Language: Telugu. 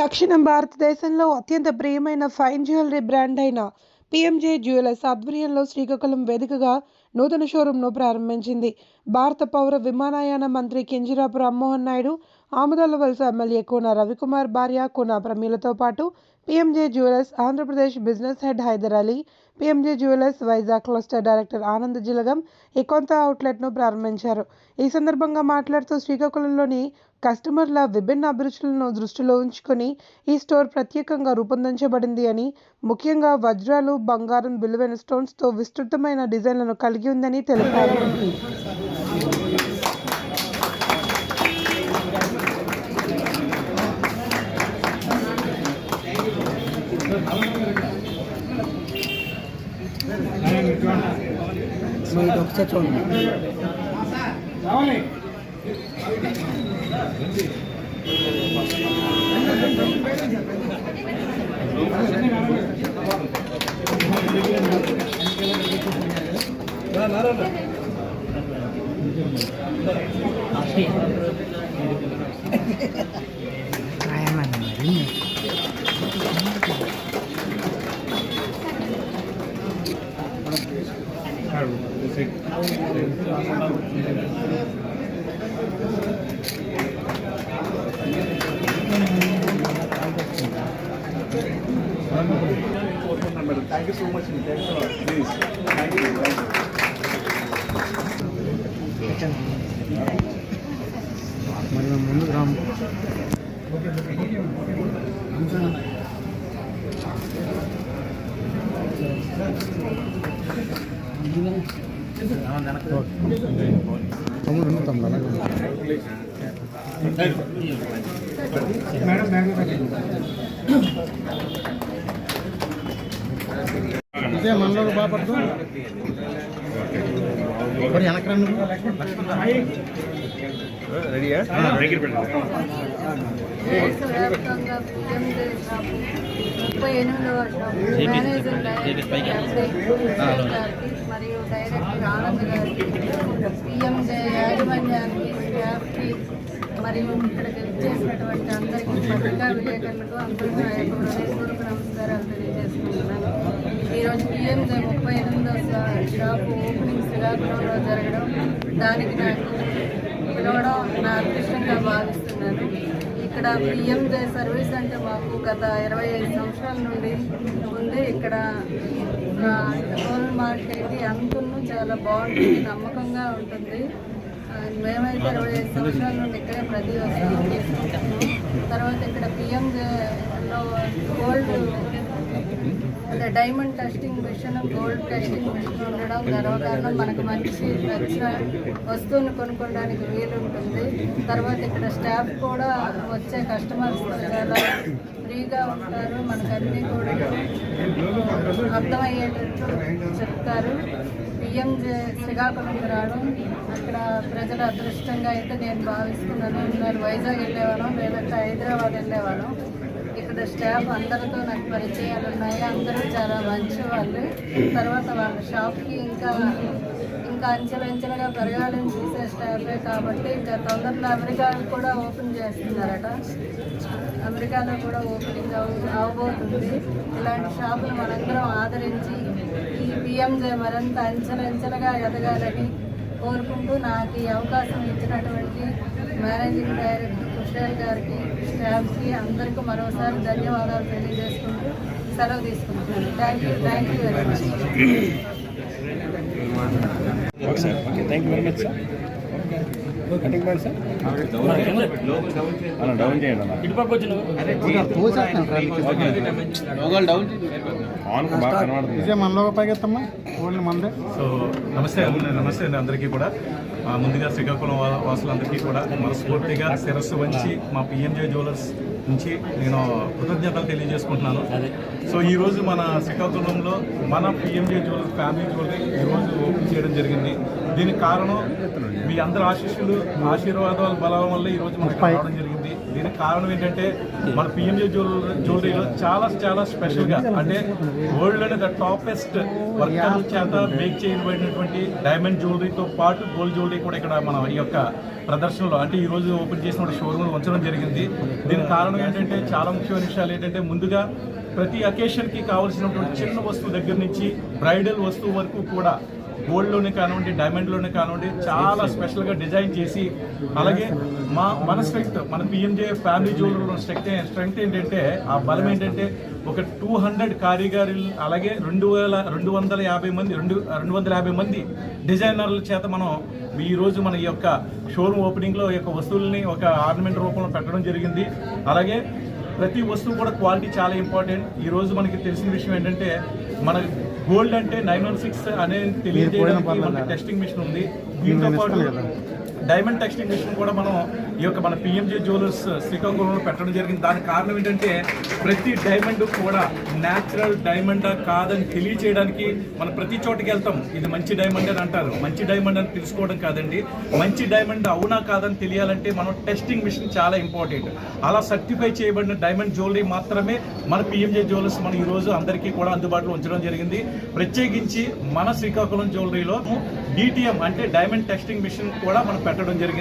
దక్షిణ భారతదేశంలో అత్యంత ప్రియమైన ఫైన్ జ్యువెలరీ బ్రాండ్ అయిన పిఎంజే జ్యువెలర్స్ ఆధ్వర్యంలో శ్రీకాకుళం వేదికగా నూతన షోరూంను ప్రారంభించింది. భారత పౌర విమానయాన మంత్రి కింజరాపు రామ్మోహన్ నాయుడు ఆముదాల వలస ఎమ్మెల్యే కూన రవికుమార్ భార్య కూన ప్రమీలతో పాటు PMJ Jewellers Andhra Pradesh business head Hyder Ali PMJ Jewellers Vizag cluster director Anand జిలగం ఈ కొత్త అవుట్లెట్ను ప్రారంభించారు. ఈ సందర్భంగా మాట్లాడుతూ శ్రీకాకుళంలోని కస్టమర్ల విభిన్న అభిరుచులను దృష్టిలో ఉంచుకొని ఈ స్టోర్ ప్రత్యేకంగా రూపొందించబడింది అని ముఖ్యంగా వజ్రాలు బంగారం విలువైన స్టోన్స్తో విస్తృతమైన డిజైన్లను కలిగి ఉందని తెలిపారు. సో ఇది ఒకసారి చూడండి Narayana. Thank you so much. Thanks a lot. Please. Thank you. Thank you. మరి మేము ముందుకు రాము తమ్ముడు ఉంది తమ్ముడు అలాగే ఇదే మనలో బాపడుతూ మరి వెనక రండి దేశవ్యాప్తంగా పిఎంజే షాపు ముప్పై ఎనిమిదవ షాపు మేనేజింగ్ డైరెక్టర్ మరియు డైరెక్టర్ ఆనంద్ గారికి పిఎంజే యాజమాన్యానికి స్టాఫ్కి మరియు ఇక్కడికి చేసినటువంటి అందరికీ పత్రికా విలేకరులకు అందరికీ నా యొక్క హృదయపూర్వక నమస్కారాలు తెలియజేసుకుంటున్నాను ఈరోజు పిఎంజే ముప్పై ఎనిమిదవ షాపు ఓపెనింగ్ శ్రీకాకుళంలో జరగడం దానికి నాకు పిలవడం నా అదృష్టంగా భావిస్తున్నాను. ఇక్కడ పిఎంజే సర్వీస్ అంటే మాకు గత ఇరవై ఐదు సంవత్సరాల నుండి ఉంది. ఇక్కడ టోల్ మార్కెట్ అంతను చాలా బాగుంటుంది నమ్మకంగా ఉంటుంది. మేమైతే ఇరవై ఐదు సంవత్సరాల నుండి ఇక్కడే ప్రతి వస్తువు తీసుకుంటాము తర్వాత ఇక్కడ పిఎంజేలో గోల్డ్ అంటే diamond testing machine gold testing machine ఉండడం గర్వకారణం. మనకు మంచి నచ్చిన వస్తువుని కొనుక్కోవడానికి వీలు ఉంటుంది. తర్వాత ఇక్కడ స్టాఫ్ కూడా వచ్చే కస్టమర్స్ చాలా ఫ్రీగా ఉంటారు. మనకు అన్నీ కూడా అర్థమయ్యేటట్టు చెప్తారు. పిఎం శ్రీకాకుళంకి రావడం అక్కడ ప్రజల అదృష్టంగా అయితే నేను భావిస్తున్నాను. నేను వైజాగ్ వెళ్ళేవాళ్ళం లేదంటే హైదరాబాద్ వెళ్ళేవాళ్ళం. ఇక్కడ స్టాఫ్ అందరితో నాకు పరిచయాలు ఉన్నాయి. అందరూ చాలా మంచి వాళ్ళు తర్వాత వాళ్ళ షాప్కి ఇంకా ఇంకా అంచెలంచెలుగా పెరగాలని చూసే స్టాఫే కాబట్టి ఇంకా తొందరలో అమెరికా కూడా ఓపెన్ చేస్తున్నారట. అమెరికాలో కూడా ఓపెనింగ్ అవ అవబోతుంది. ఇలాంటి షాపులు మనందరం ఆదరించి ఈ పిఎంజే మరింత అంచెలంచెలుగా ఎదగాలని కోరుకుంటూ నాకు ఈ అవకాశం ఇచ్చినటువంటి మేనేజింగ్ డైరెక్టర్ కుషాల్ గారికి స్టాఫ్కి అందరికీ మరోసారి ధన్యవాదాలు తెలియజేసుకుంటూ సెలవు తీసుకుంటున్నాను thank you thank you very much Okay, sir. Okay, thank you very. Cutting pant sir down చేయండి మనలో పైకెత్తమ్మా ఓన్లీ మందే. సో నమస్తే నమస్తే అండి అందరికీ కూడా. ముందుగా శ్రీకాకుళం వాసులందరికీ కూడా మనస్ఫూర్తిగా శిరస్సు వంచి మా పిఎంజే జ్యువెలర్స్ నుంచి నేను కృతజ్ఞతలు తెలియజేసుకుంటున్నాను. సో ఈరోజు మన శ్రీకాకుళంలో మన పిఎంజే జ్యువెలర్స్ ఫ్యామిలీ జ్యువెలరీ ఈరోజు ఓపెన్ చేయడం జరిగింది. దీనికి కారణం మీ అందరి ఆశీస్సులు ఆశీర్వాదాల బలం వల్ల ఈరోజు మనకు రావడం జరిగింది. దీనికి కారణం ఏంటంటే మన పిఎంజే జ్యువెలరీ జ్యువెలరీలో చాలా చాలా స్పెషల్గా అంటే వరల్డ్లోనే ద టాపెస్ట్ వర్కర్ చేత మేక్ చేయబడినటువంటి డైమండ్ జ్యువెలరీతో పాటు గోల్డ్ జ్యువెలరీ కూడా ఇక్కడ మన ఈ యొక్క ప్రదర్శనలో అంటే ఈ రోజు ఓపెన్ చేసిన షోరూమ్ ఉంచడం జరిగింది. దీనికి కారణం ఏంటంటే చాలా ముఖ్యమైన విషయాలు ఏంటంటే ముందుగా ప్రతి అకేషన్కి కావాల్సినటువంటి చిన్న వస్తువు దగ్గర నుంచి బ్రైడల్ వస్తువు వరకు కూడా గోల్డ్లోనే కానివ్వండి డైమండ్లోనే కానివ్వండి చాలా స్పెషల్గా డిజైన్ చేసి అలాగే మా మన స్ట్రెంగ్త్ మన పిఎంజే ఫ్యామిలీ జ్యువెలరీలో స్ట్రెంగ్త్ స్ట్రెంగ్త్ ఏంటంటే ఆ బలం ఏంటంటే ఒక టూ హండ్రెడ్ కారీగారులు అలాగే రెండు వేల రెండు వందల యాభై మంది రెండు రెండు వందల యాభై మంది డిజైనర్ల చేత మనం ఈరోజు మన ఈ యొక్క షోరూమ్ ఓపెనింగ్లో ఈ యొక్క వస్తువుల్ని ఒక ఆర్నమెంట్ రూపంలో పెట్టడం జరిగింది. అలాగే ప్రతి వస్తువు కూడా క్వాలిటీ చాలా ఇంపార్టెంట్. ఈ రోజు మనకి తెలిసిన విషయం ఏంటంటే మన గోల్డ్ అంటే నైన్ వన్ సిక్స్ అనేది తెలియజేయడానికి టెస్టింగ్ మిషన్ ఉంది. దీంతో పాటు డైమండ్ టెక్స్టింగ్ మిషన్ కూడా మనం ఈ యొక్క మన పిఎంజే జ్యువెలర్స్ శ్రీకాకుళంలో పెట్టడం జరిగింది. దానికి కారణం ఏంటంటే ప్రతి డైమండ్ కూడా న్యాచురల్ డైమండ్ కాదని తెలియచేయడానికి మనం ప్రతి చోటకి వెళ్తాం. ఇది మంచి డైమండ్ అని అంటారు. మంచి డైమండ్ అని తెలుసుకోవడం కాదండి. మంచి డైమండ్ అవునా కాదని తెలియాలంటే మనం టెస్టింగ్ మిషన్ చాలా ఇంపార్టెంట్ అలా సర్టిఫై చేయబడిన డైమండ్ జ్యువెలరీ మాత్రమే మన పిఎంజే జ్యువెలర్స్ మనం ఈ రోజు అందరికీ కూడా అందుబాటులో ఉంచడం జరిగింది. ప్రత్యేకించి మన శ్రీకాకుళం జ్యువెలరీలో డిటిఎం అంటే డైమండ్ టెస్టింగ్ మిషన్ కూడా మనం పెట్టడం జరిగింది.